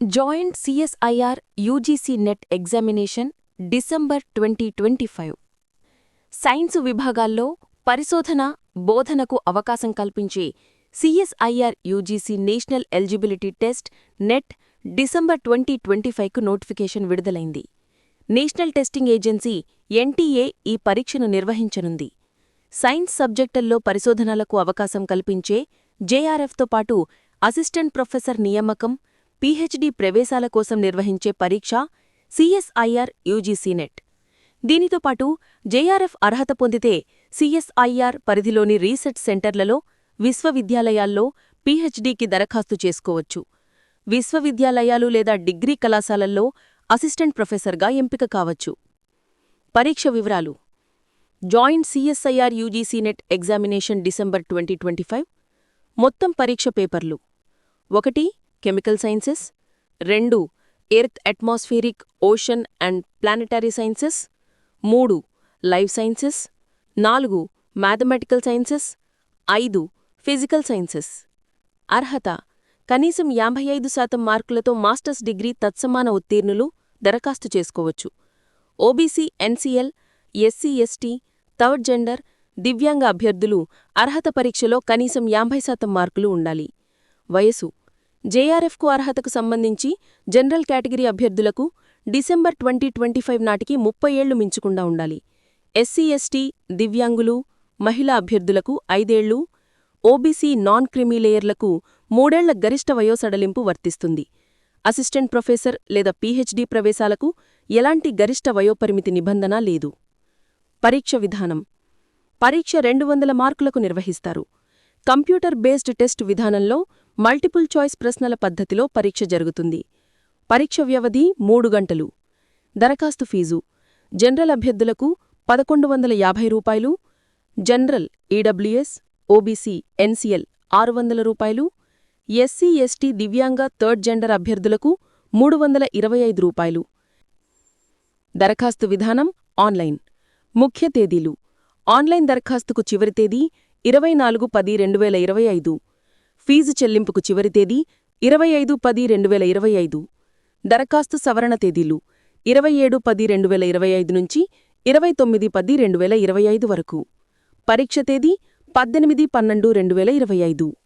Joint CSIR UGC NET examination December twenty twenty five. Science విభాగాల్లో పరిశోధన బోధనకు అవకాశం కల్పించే CSIR UGC national eligibility test NET December twenty twenty ఫైవ్కు notification విడుదలైంది. National testing agency NTA ఈ పరీక్షను నిర్వహించనుంది. సైన్స్ సబ్జెక్టుల్లో పరిశోధనలకు అవకాశం కల్పించే జేఆర్ఎఫ్తో పాటు అసిస్టెంట్ ప్రొఫెసర్ నియామకం పీహెచ్డీ ప్రవేశాల కోసం నిర్వహించే పరీక్ష సిఎస్ఐఆర్ యూజీసీ నెట్. దీనితో పాటు జేఆర్ఎఫ్ అర్హత పొందితే సిఎస్ఐఆర్ పరిధిలోని రీసెర్చ్ సెంటర్లలో విశ్వవిద్యాలయాల్లో పీహెచ్డీకి దరఖాస్తు చేసుకోవచ్చు. విశ్వవిద్యాలయాలు లేదా డిగ్రీ కళాశాలల్లో అసిస్టెంట్ ప్రొఫెసర్గా ఎంపిక కావచ్చు. పరీక్ష వివరాలు. Joint CSIR UGC NET examination December twenty twenty five. మొత్తం పరీక్ష పేపర్లు. ఒకటి కెమికల్ సైన్సెస్. రెండు earth atmospheric ocean and planetary sciences. మూడు లైఫ్ సైన్సెస్. నాలుగు మ్యాథమెటికల్ సైన్సెస్. ఐదు ఫిజికల్ సైన్సెస్. అర్హత కనీసం యాభై ఐదు శాతం మార్కులతో మాస్టర్స్ డిగ్రీ తత్సమాన ఉత్తీర్ణులు దరఖాస్తు చేసుకోవచ్చు. OBC NCL SC ST third gender దివ్యాంగ అభ్యర్థులు అర్హత పరీక్షలో కనీసం యాభై శాతం మార్కులు ఉండాలి. వయసు జేఆర్ఎఫ్కు అర్హతకు సంబంధించి జనరల్ కేటగిరీ అభ్యర్థులకు డిసెంబర్ ట్వంటీ ట్వంటీ ఫైవ్ నాటికి ముప్పై ఏళ్ళు మించకుండా ఉండాలి. ఎస్సీ ఎస్టీ దివ్యాంగులు మహిళా అభ్యర్థులకు ఐదేళ్ళు ఓబీసీ నాన్ క్రిమీలేయర్లకు మూడేళ్ళ గరిష్ట వయోసడలింపు వర్తిస్తుంది. అసిస్టెంట్ ప్రొఫెసర్ లేదా పీహెచ్డీ ప్రవేశాలకు ఎలాంటి గరిష్ట వయోపరిమితి నిబంధన లేదు. పరీక్ష విధానం. పరీక్ష రెండు వందల మార్కులకు నిర్వహిస్తారు. కంప్యూటర్ బేస్డ్ టెస్ట్ విధానంలో మల్టిపుల్ చాయిస్ ప్రశ్నల పద్ధతిలో పరీక్ష జరుగుతుంది. పరీక్ష వ్యవధి మూడు గంటలు. దరఖాస్తు ఫీజు. జనరల్ అభ్యర్థులకు పదకొండు వందల యాభై రూపాయలు. జనరల్ ఈడబ్ల్యూఎస్ ఓబీసీ ఎన్సీఎల్ ఆరు వందల రూపాయలు. ఎస్సీ ఎస్టీ దివ్యాంగ థర్డ్ జెండర్ అభ్యర్థులకు మూడు వందల ఇరవై ఐదు రూపాయలు. దరఖాస్తు విధానం ఆన్లైన్. ముఖ్య తేదీలు. ఆన్లైన్ దరఖాస్తుకు చివరి తేదీ ఇరవై నాలుగు పది రెండు వేల ఇరవై ఐదు. ఫీజు చెల్లింపుకు చివరి తేదీ ఇరవై ఐదు పది రెండు వేల ఇరవై ఐదు. దరఖాస్తు సవరణ తేదీలు ఇరవై ఏడు పది రెండు వేల ఇరవై ఐదు నుంచి ఇరవై తొమ్మిది పది రెండు వేల ఇరవై ఐదు వరకు. పరీక్ష తేదీ పద్దెనిమిది పన్నెండు రెండు వేల ఇరవై ఐదు.